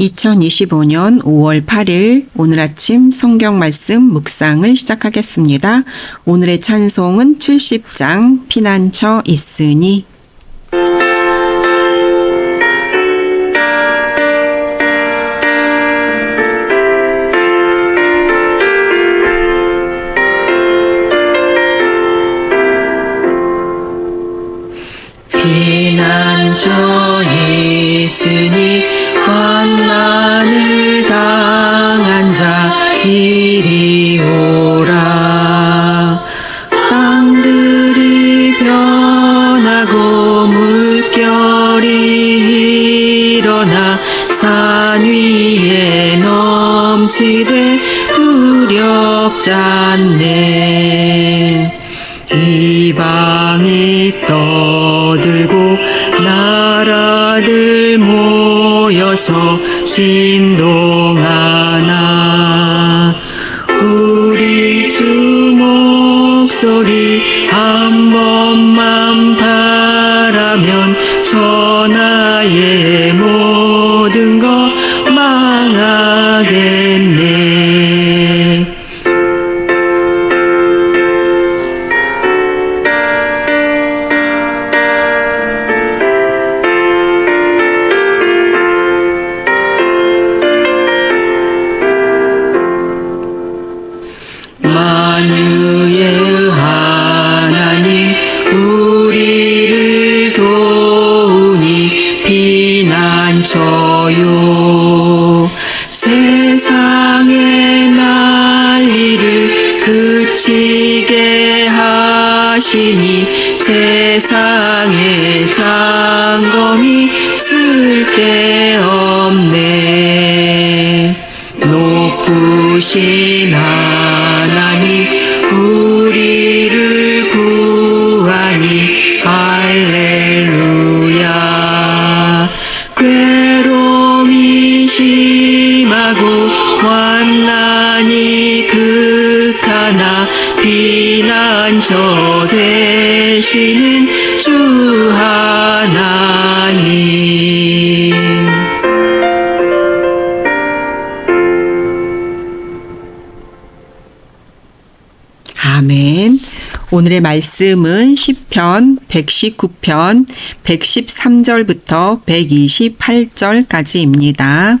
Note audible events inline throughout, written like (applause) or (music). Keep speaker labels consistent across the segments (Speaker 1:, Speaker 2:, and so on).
Speaker 1: 2025년 5월 8일 오늘 아침 성경 말씀 묵상을 시작하겠습니다. 오늘의 찬송은 70장 피난처 있으니 산 위에 넘치되 두렵지 않네. 이방이 떠들고 나라들 모여서 진동하나. 우리 주 목소리 한 번만 바라면 천하의 그치게 하시니 세상의 장검이 쓸데없네. 높으신 하나님 우리를 구하니 할렐루야. 괴로움이 심하고 환난 피난처 되시는 주 하나님 아멘. 오늘의 말씀은 시편 119편 113절부터 128절까지입니다.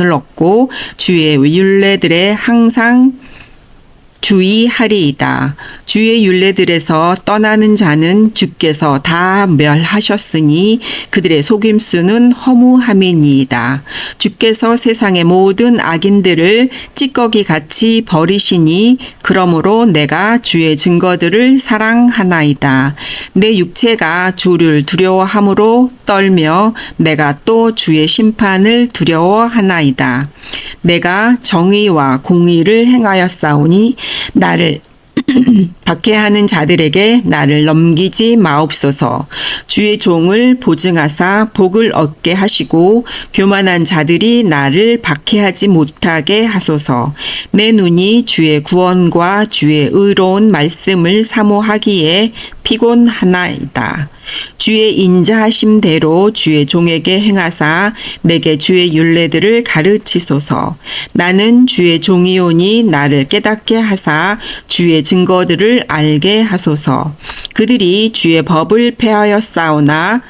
Speaker 1: 을 얻고 주의 율례들에 항상 주의하리이다. 주의 율례들에서 떠나는 자는 주께서 다 멸하셨으니 그들의 속임수는 허무함이니이다. 주께서 세상의 모든 악인들을 찌꺼기 같이 버리시니 그러므로 내가 주의 증거들을 사랑하나이다. 내 육체가 주를 두려워함으로 떨며 내가 또 주의 심판을 두려워하나이다. 내가 정의와 공의를 행하였사오니 나를 (clears throat) 박해하는 자들에게 나를 넘기지 마옵소서. 주의 종을 보증하사 복을 얻게 하시고 교만한 자들이 나를 박해하지 못하게 하소서. 내 눈이 주의 구원과 주의 의로운 말씀을 사모하기에 피곤하나이다. 주의 인자하심대로 주의 종에게 행하사 내게 주의 율례들을 가르치소서. 나는 주의 종이오니 나를 깨닫게 하사 주의 증거들을 알게 하소서. 그들이 주의 법을 폐하였사오나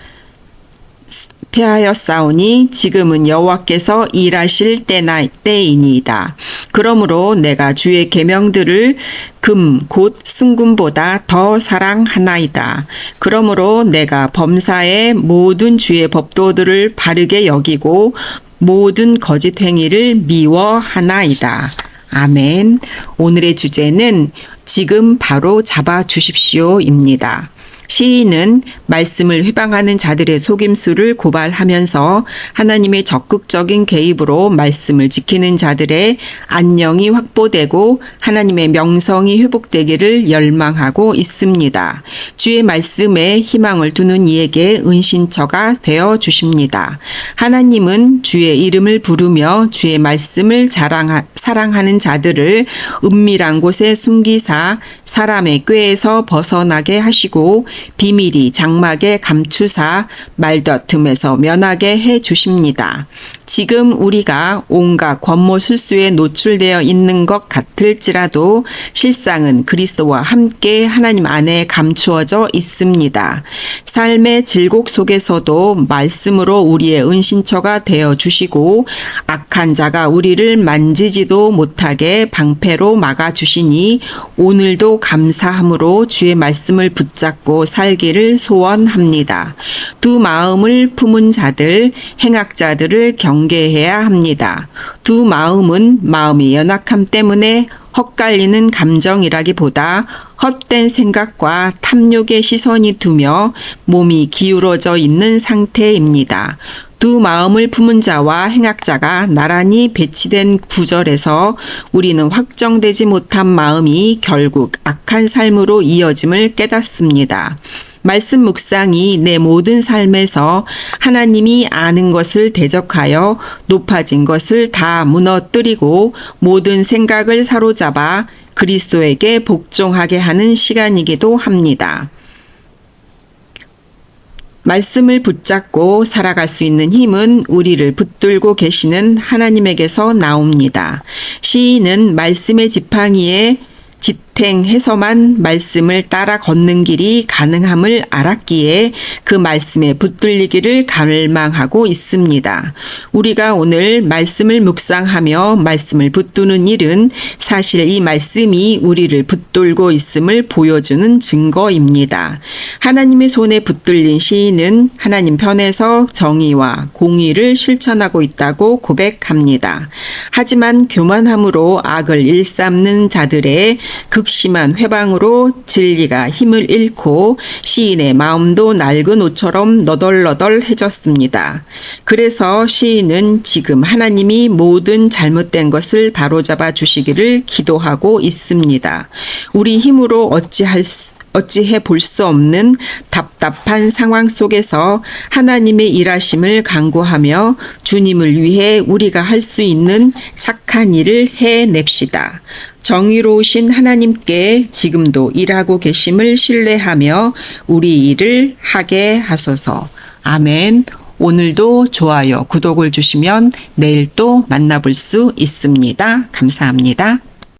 Speaker 1: 패하였사오니 지금은 여호와께서 일하실 때나 때이니이다. 그러므로 내가 주의 계명들을 금 곧 순금보다 더 사랑하나이다. 그러므로 내가 범사의 모든 주의 법도들을 바르게 여기고 모든 거짓 행위를 미워하나이다. 아멘. 오늘의 주제는 지금 바로 잡아 주십시오입니다. 시인은 말씀을 회방하는 자들의 속임수를 고발하면서 하나님의 적극적인 개입으로 말씀을 지키는 자들의 안녕이 확보되고 하나님의 명성이 회복되기를 열망하고 있습니다. 주의 말씀에 희망을 두는 이에게 은신처가 되어 주십니다. 하나님은 주의 이름을 부르며 주의 말씀을 자랑하, 사랑하는 자들을 은밀한 곳에 숨기사 사람의 꾀에서 벗어나게 하시고 비밀이 장막에 감추사 말다툼에서 면하게 해 주십니다. 지금 우리가 온갖 권모 술수에 노출되어 있는 것 같을지라도 실상은 그리스도와 함께 하나님 안에 감추어져 있습니다. 삶의 질곡 속에서도 말씀으로 우리의 은신처가 되어 주시고 악한 자가 우리를 만지지도 못하게 방패로 막아 주시니 오늘도 감사함으로 주의 말씀을 붙잡고 살기를 소원합니다. 두 마음을 품은 자들, 행악자들을 경 계해야 합니다. 두 마음은 마음의 연약함 때문에 헛갈리는 감정이라기보다 헛된 생각과 탐욕의 시선이 두며 몸이 기울어져 있는 상태입니다. 두 마음을 품은 자와 행악자가 나란히 배치된 구절에서 우리는 확정되지 못한 마음이 결국 악한 삶으로 이어짐을 깨닫습니다. 말씀 묵상이 내 모든 삶에서 하나님이 아는 것을 대적하여 높아진 것을 다 무너뜨리고 모든 생각을 사로잡아 그리스도에게 복종하게 하는 시간이기도 합니다. 말씀을 붙잡고 살아갈 수 있는 힘은 우리를 붙들고 계시는 하나님에게서 나옵니다. 시인은 말씀의 지팡이에 지탱해서만 말씀을 따라 걷는 길이 가능함을 알았기에 그 말씀에 붙들리기를 갈망하고 있습니다. 우리가 오늘 말씀을 묵상하며 말씀을 붙드는 일은 사실 이 말씀이 우리를 붙들고 있음을 보여주는 증거입니다. 하나님의 손에 붙들린 시인은 하나님 편에서 정의와 공의를 실천하고 있다고 고백합니다. 하지만 교만함으로 악을 일삼는 자들의 극심한 회방으로 진리가 힘을 잃고 시인의 마음도 낡은 옷처럼 너덜너덜해졌습니다. 그래서 시인은 지금 하나님이 모든 잘못된 것을 바로잡아 주시기를 기도하고 있습니다. 우리 힘으로 어찌할 수 어찌해 볼 수 없는 답답한 상황 속에서 하나님의 일하심을 강구하며 주님을 위해 우리가 할 수 있는 착한 일을 해냅시다. 정의로우신 하나님께 지금도 일하고 계심을 신뢰하며 우리 일을 하게 하소서. 아멘. 오늘도 좋아요, 구독을 주시면 내일 또 만나볼 수 있습니다. 감사합니다.